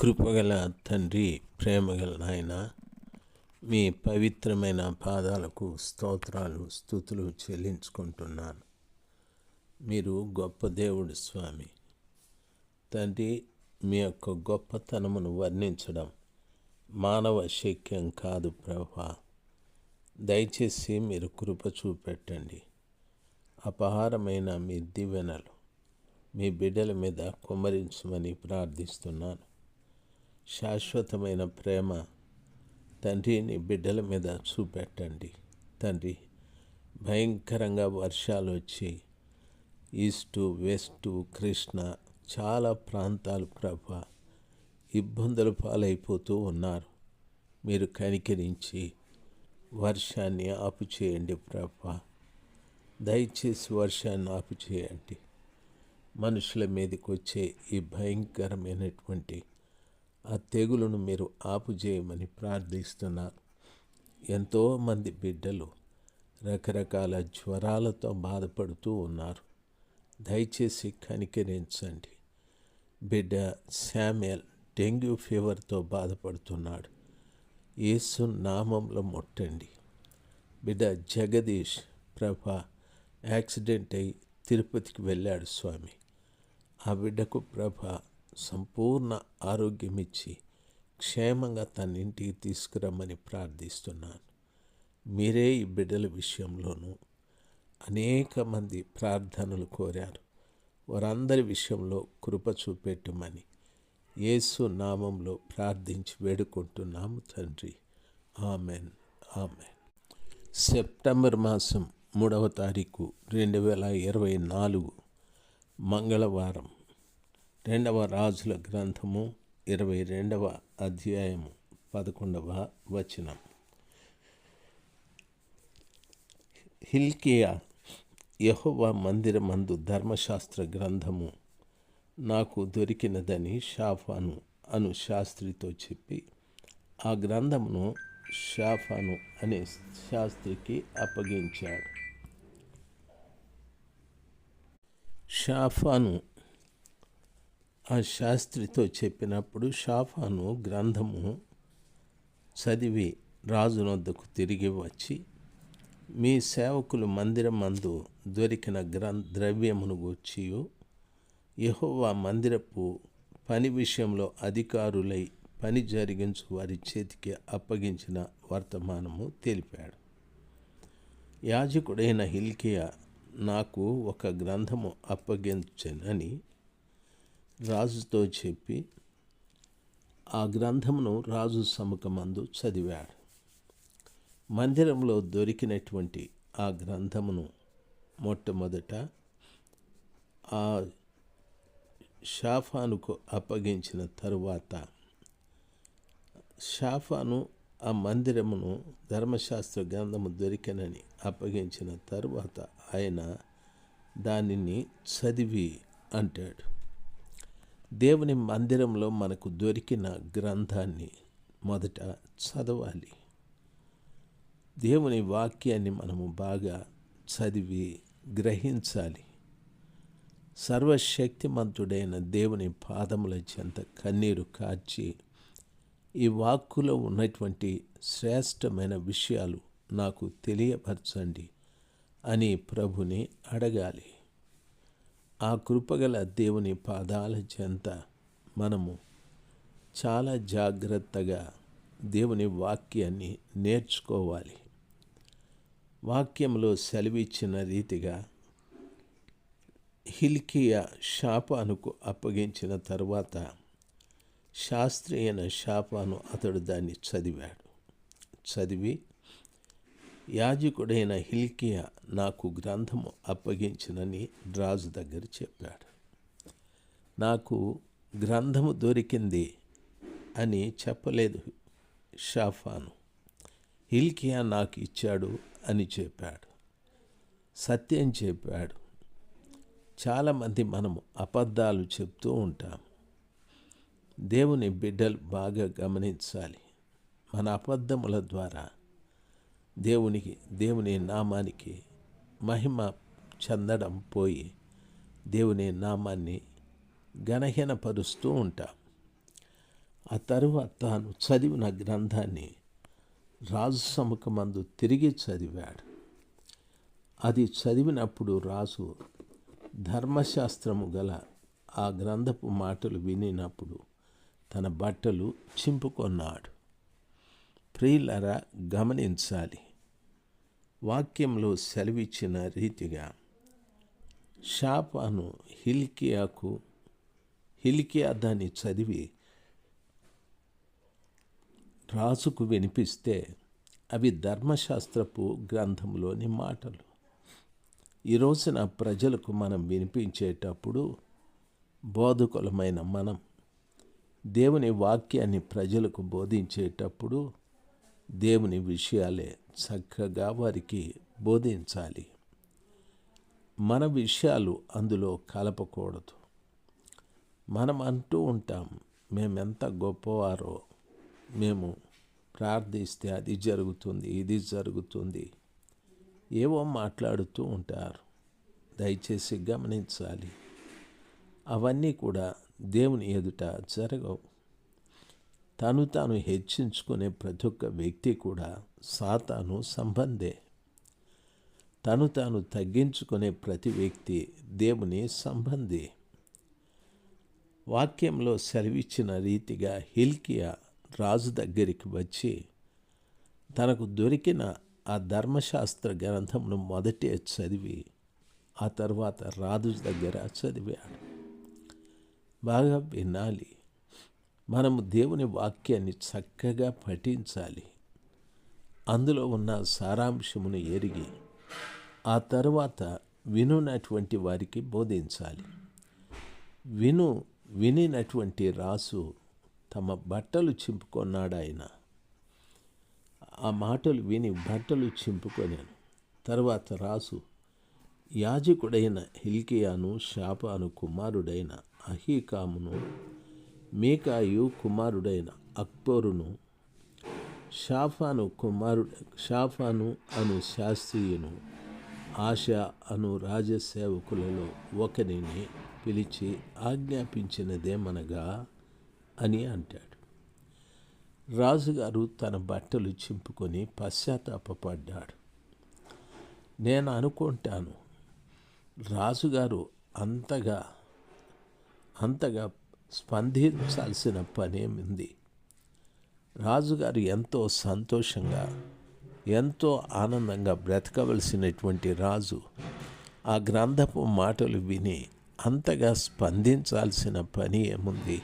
కృపగల తండ్రి ప్రేమగల నాయన మీ పవిత్రమైన పాదాలకు స్తోత్రాలు స్థుతులు చెల్లించుకుంటున్నాను. మీరు గొప్ప దేవుడు స్వామి. తండ్రి మీ యొక్క గొప్పతనమును వర్ణించడం మానవ శక్యం కాదు ప్రభా. దయచేసి మీరు కృప చూపెట్టండి. అపహారమైన మీ దివెనలు మీ బిడ్డల మీద కుమరించమని ప్రార్థిస్తున్నాను. శాశ్వతమైన ప్రేమ తండ్రి నీ బిడ్డల మీద చూపెట్టండి. తండ్రి భయంకరంగా వర్షాలు వచ్చి ఈస్టు వెస్టు కృష్ణ చాలా ప్రాంతాలు ప్రభ ఇబ్బందుల పాలైపోతూ ఉన్నారు. మీరు కనికరించి వర్షాన్ని ఆపు చేయండి ప్రభ. దయచేసి వర్షాన్ని ఆపు చేయండి. మనుషుల మీదకి వచ్చే ఈ భయంకరమైనటువంటి ఆ తెగులను మీరు ఆపు చేయమని ప్రార్థిస్తున్నారు ఎంతోమంది బిడ్డలు రకరకాల జ్వరాలతో బాధపడుతూ ఉన్నారు. దయచేసి కనికరించండి. బిడ్డ శామ్యల్ డెంగ్యూ ఫీవర్తో బాధపడుతున్నాడు. యేసు నామంలో ముట్టండి. బిడ్డ జగదీష్ ప్రభ యాక్సిడెంట్ అయి తిరుపతికి వెళ్ళాడు స్వామి. ఆ బిడ్డకు ప్రభ సంపూర్ణ ఆరోగ్యం ఇచ్చి క్షేమంగా తన ఇంటికి తీసుకురమ్మని ప్రార్థిస్తున్నాను. మీరే ఈ బిడ్డల విషయంలోనూ అనేక మంది ప్రార్థనలు కోరారు. వారందరి విషయంలో కృప చూపెట్టమని యేసు నామంలో ప్రార్థించి వేడుకుంటున్నాము తండ్రి. ఆమెన్. ఆమెన్. సెప్టెంబర్ మాసం మూడవ తారీఖు రెండు వేల ఇరవై నాలుగు మంగళవారం. రెండవ రాజుల గ్రంథము ఇరవై రెండవ అధ్యాయము పదకొండవ వచనం. హిల్కియా యహోవా మందిరమందు ధర్మశాస్త్ర గ్రంథము నాకు దొరికినదని షాఫాను అను శాస్త్రితో చెప్పి ఆ గ్రంథమును షాఫాను అనే శాస్త్రికి అప్పగించాడు. షాఫాను ఆ శాస్త్రితో చెప్పినప్పుడు షాఫాను గ్రంథము చదివి రాజునొద్దకు తిరిగి వచ్చి మీ సేవకులు మందిరం మందు దొరికిన గ్రం ద్రవ్యమును గూర్చియు. యహోవా మందిరపు పని విషయంలో అధికారులై పని జరిగించు వారి చేతికి అప్పగించిన వర్తమానము తెలిపాడు. యాజకుడైన హిల్కియా నాకు ఒక గ్రంథము అప్పగించనని రాజుతో చెప్పి ఆ గ్రంథమును రాజు సముఖమందు చదివాడు. మందిరంలో దొరికినటువంటి ఆ గ్రంథమును మొట్టమొదట ఆ షాఫానుకు అప్పగించిన తరువాత షాఫాను ఆ మందిరమును ధర్మశాస్త్ర గ్రంథము దొరికినని అప్పగించిన తరువాత ఆయన దానిని చదివి అంటాడు. దేవుని మందిరంలో మనకు దొరికిన గ్రంథాన్ని మొదట చదవాలి. దేవుని వాక్యాన్ని మనము బాగా చదివి గ్రహించాలి. సర్వశక్తిమంతుడైన దేవుని పాదముల చెంత కన్నీరు కార్చి ఈ వాక్కులో ఉన్నటువంటి శ్రేష్టమైన విషయాలు నాకు తెలియపరచండి అని ప్రభుని అడగాలి. ఆ కృపగల దేవుని పాదాల చెంత మనము చాలా జాగ్రత్తగా దేవుని వాక్యాన్ని నేర్చుకోవాలి. వాక్యంలో సెలవిచ్చిన రీతిగా హిల్కియా షాపానుకు అప్పగించిన తర్వాత శాస్త్రీయన షాపాను అతడు దాన్ని చదివాడు. చదివి యాజకుడైన హిల్కియా నాకు గ్రంథము అప్పగించినని రాజు దగ్గర చెప్పాడు. నాకు గ్రంథము దొరికింది అని చెప్పలేదు షాఫాను. హిల్కియా నాకు ఇచ్చాడు అని చెప్పాడు. సత్యం చెప్పాడు. చాలామంది మనము అబద్ధాలు చెప్తూ ఉంటాం. దేవుని బిడ్డలు బాగా గమనించాలి. మన అబద్ధముల ద్వారా దేవునికి దేవుని నామానికి మహిమ చెందడం పోయి దేవుని నామాన్ని గణహీనపరుస్తూ ఉంటాం. ఆ తరువాత తాను చదివిన గ్రంథాన్ని రాజు సముఖమందు తిరిగి చదివాడు. అది చదివినప్పుడు రాజు ధర్మశాస్త్రము గల ఆ గ్రంథపు మాటలు వినినప్పుడు తన బట్టలు చింపుకొన్నాడు. ప్రియులరా గమనించాలి. వాక్యంలో సెలవిచ్చిన రీతిగా షాపాను హిల్కియాకు హిల్కియా దాన్ని చదివి రాజుకు వినిపిస్తే అవి ధర్మశాస్త్రపు గ్రంథంలోని మాటలు. ఈ రోజున ప్రజలకు మనం వినిపించేటప్పుడు బోధకులమైన మనం దేవుని వాక్యాన్ని ప్రజలకు బోధించేటప్పుడు దేవుని విషయాలే చక్కగా వారికి బోధించాలి. మన విషయాలు అందులో కలపకూడదు. మనం అంటూ ఉంటాం మేమెంత గొప్పవారో మేము ప్రార్థిస్తే అది జరుగుతుంది ఇది జరుగుతుంది. ఏవో మాట్లాడుతూ ఉంటారు. దయచేసి గమనించాలి. అవన్నీ కూడా దేవుని ఎదుట జరగవు. తను తాను హెచ్చించుకునే ప్రతి ఒక్క వ్యక్తి కూడా సాతాను సంబంధే. తను తాను తగ్గించుకునే ప్రతి వ్యక్తి దేవుని సంబంధి. వాక్యంలో సెలవిచ్చిన రీతిగా హిల్కియా రాజు దగ్గరికి వచ్చి తనకు దొరికిన ఆ ధర్మశాస్త్ర గ్రంథంను మొదటే చదివి ఆ తర్వాత రాజు దగ్గర చదివాడు. బాగా వినాలి. మనము దేవుని వాక్యాన్ని చక్కగా పఠించాలి. అందులో ఉన్న సారాంశమును ఎరిగి ఆ తర్వాత వినునటువంటి వారికి బోధించాలి. విను వినినటువంటి రాసు తమ బట్టలు చింపుకొన్నాడు ఆయన ఆ మాటలు విని బట్టలు చింపుకొనాను. తర్వాత రాసు యాజకుడైన హిల్కియాను శాపాను కుమారుడైన అహీకామును మీకాయు కుమారుడైన అక్బరును షాఫాను కుమారుడు షాఫాను అను శాస్త్రీయును ఆశ అను రాజసేవకులలో ఒకరిని పిలిచి ఆజ్ఞాపించినదేమనగా అని అంటాడు. రాజుగారు తన బట్టలు చింపుకొని పశ్చాత్తాపడ్డాడు. నేను అనుకుంటాను రాజుగారు అంతగా అంతగా స్పందించాల్సిన పనేమింది? రాజుగారు ఎంతో సంతోషంగా ఎంతో ఆనందంగా బ్రతకవలసినటువంటి రాజు ఆ గ్రంథపు మాటలు విని అంతగా స్పందించాల్సిన పని ఏముంది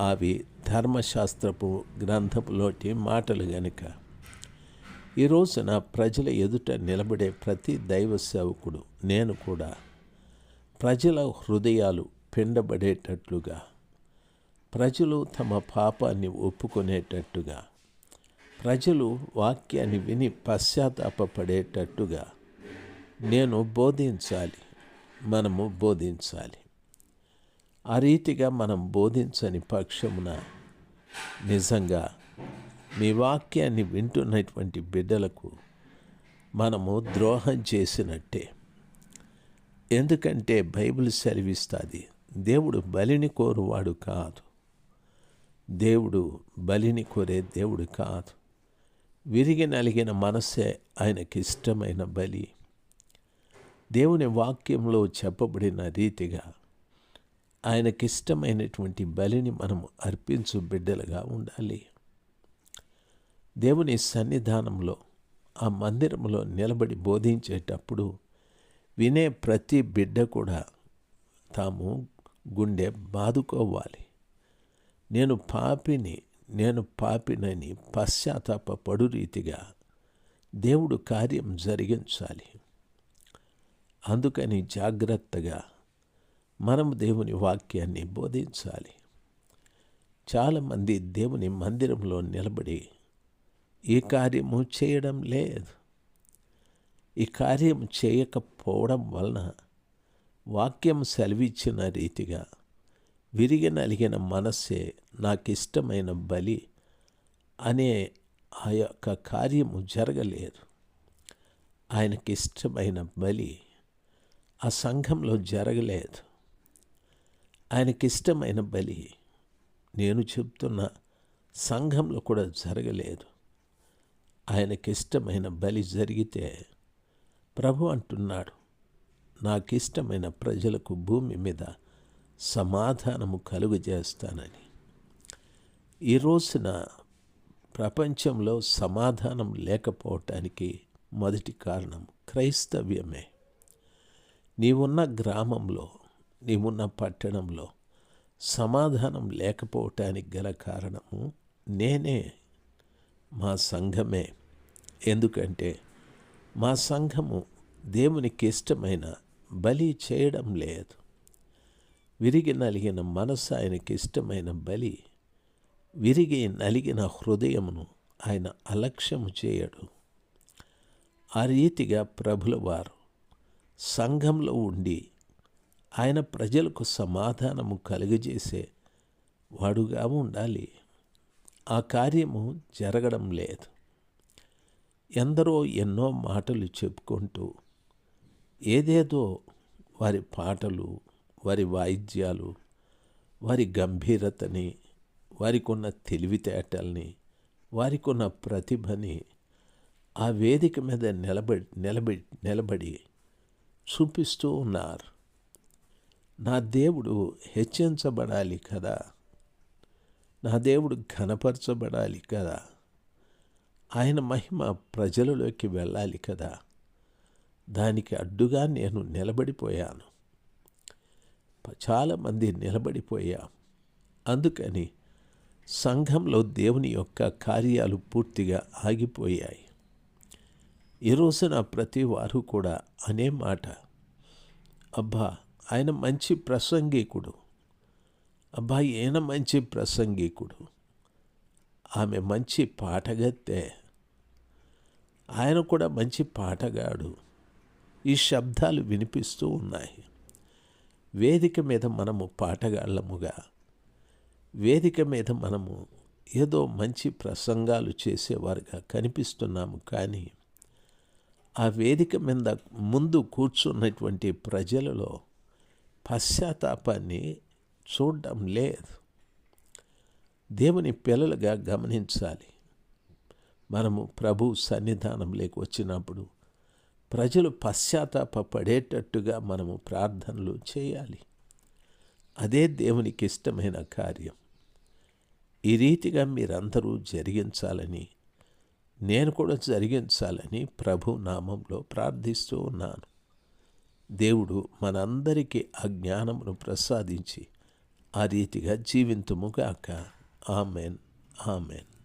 అవి ధర్మశాస్త్రపు గ్రంథపులోటి మాటలు గనుక. ఈ రోజున ప్రజల ఎదుట నిలబడే ప్రతి దైవ సేవకుడు నేను కూడా ప్రజల హృదయాలు పిండబడేటట్లుగా ప్రజలు తమ పాపాన్ని ఒప్పుకునేటట్టుగా ప్రజలు వాక్యాన్ని విని పశ్చాత్తాపడేటట్టుగా నేను బోధించాలి మనము బోధించాలి. ఆ రీతిగా మనం బోధించని పక్షమున నిజంగా మీ వాక్యాన్ని వింటున్నటువంటి బిడ్డలకు మనము ద్రోహం చేసినట్టే. ఎందుకంటే బైబిల్ సెలవిస్తుంది దేవుడు బలిని కోరువాడు కాదు. దేవుడు బలిని కోరే దేవుడు కాదు. విరిగి నలిగిన మనస్సే ఆయనకి ఇష్టమైన బలి. దేవుని వాక్యంలో చెప్పబడిన రీతిగా ఆయనకిష్టమైనటువంటి బలిని మనము అర్పించు బిడ్డలుగా ఉండాలి. దేవుని సన్నిధానంలో ఆ మందిరంలో నిలబడి బోధించేటప్పుడు వినే ప్రతి బిడ్డ కూడా తాము గుండె బాదుకోవాలి. నేను పాపిని నేను పాపినని పశ్చాత్తాప పడు రీతిగా దేవుడు కార్యం జరిగించాలి. అందుకని జాగ్రత్తగా మనం దేవుని వాక్యాన్ని బోధించాలి. చాలామంది దేవుని మందిరంలో నిలబడి ఈ కార్యము చేయడం లేదు. ఈ కార్యం చేయకపోవడం వలన వాక్యం సెలవిచ్చిన రీతిగా విరిగి నలిగిన మనస్సే నాకు ఇష్టమైన బలి అనే ఆ యొక్క కార్యము జరగలేదు ఆయనకి ఇష్టమైన బలి ఆ సంఘంలో జరగలేదు. ఆయనకిష్టమైన బలి నేను చెప్తున్న సంఘంలో కూడా జరగలేదు. ఆయనకిష్టమైన బలి జరిగితే ప్రభు అంటున్నాడు నాకిష్టమైన ప్రజలకు భూమి మీద సమాధానము కలుగు చేస్తానని ఈ రోజున ప్రపంచంలో సమాధానం లేకపోవటానికి మొదటి కారణం క్రైస్తవ్యమే. నీవున్న గ్రామంలో నీవున్న పట్టణంలో సమాధానం లేకపోవటానికి గల కారణము నేనే మా సంఘమే. ఎందుకంటే మా సంఘము దేవునికి ఇష్టమైన బలి చేయడం లేదు. విరిగి నలిగిన మనసు ఆయనకి ఇష్టమైన బలి విరిగి నలిగిన హృదయమును ఆయన అలక్ష్యము చేయడు. ఆ రీతిగా ప్రభుల వారు సంఘంలో ఉండి ఆయన ప్రజలకు సమాధానము కలుగజేసే వాడుగా ఉండాలి. ఆ కార్యము జరగడం లేదు. ఎందరో ఎన్నో మాటలు చెప్పుకుంటూ ఏదేదో వారి పాటలు వారి వాయిద్యాలు వారి గంభీరతని వారికి ఉన్న తెలివితేటల్ని వారికి ఉన్న ప్రతిభని ఆ వేదిక మీద నిలబడి నిలబడి నిలబడి చూపిస్తూ ఉన్నారు. నా దేవుడు హెచ్చించబడాలి కదా. నా దేవుడు ఘనపరచబడాలి కదా. ఆయన మహిమ ప్రజలలోకి వెళ్ళాలి కదా. దానికి అడ్డుగా నేను నిలబడిపోయాను. చాలామంది నిలబడిపోయాం అందుకని సంఘంలో దేవుని యొక్క కార్యాలు పూర్తిగా ఆగిపోయాయి. ఈ రోజున ప్రతి వారు కూడా అనే మాట అబ్బా ఆయన మంచి ప్రసంగికుడు. అబ్బా ఈయన మంచి ప్రసంగికుడు. ఆమె మంచి పాటగత్తే. ఆయన కూడా మంచి పాటగాడు. ఈ శబ్దాలు వినిపిస్తూ ఉన్నాయి. వేదిక మీద మనము పాటగాళ్ళముగా వేదిక మీద మనము ఏదో మంచి ప్రసంగాలు చేసేవారుగా కనిపిస్తున్నాము కానీ ఆ వేదిక మీద ముందు కూర్చున్నటువంటి ప్రజలలో పశ్చాత్తాపాన్ని చూడడం లేదు. దేవుని పిల్లలుగా గమనించాలి. మనము ప్రభు సన్నిధానంలోకి వచ్చినప్పుడు ప్రజలు పశ్చాత్తాపడేటట్టుగా మనము ప్రార్థనలు చేయాలి. అదే దేవునికి ఇష్టమైన కార్యం. ఈ రీతిగా మీరందరూ జరిగించాలని నేను కూడా జరిగించాలని ప్రభు నామంలో ప్రార్థిస్తూ ఉన్నాను. దేవుడు మనందరికీ ఆ జ్ఞానమును ప్రసాదించి ఆ రీతిగా జీవింతుముగాక ఆమెన్. ఆమెన్.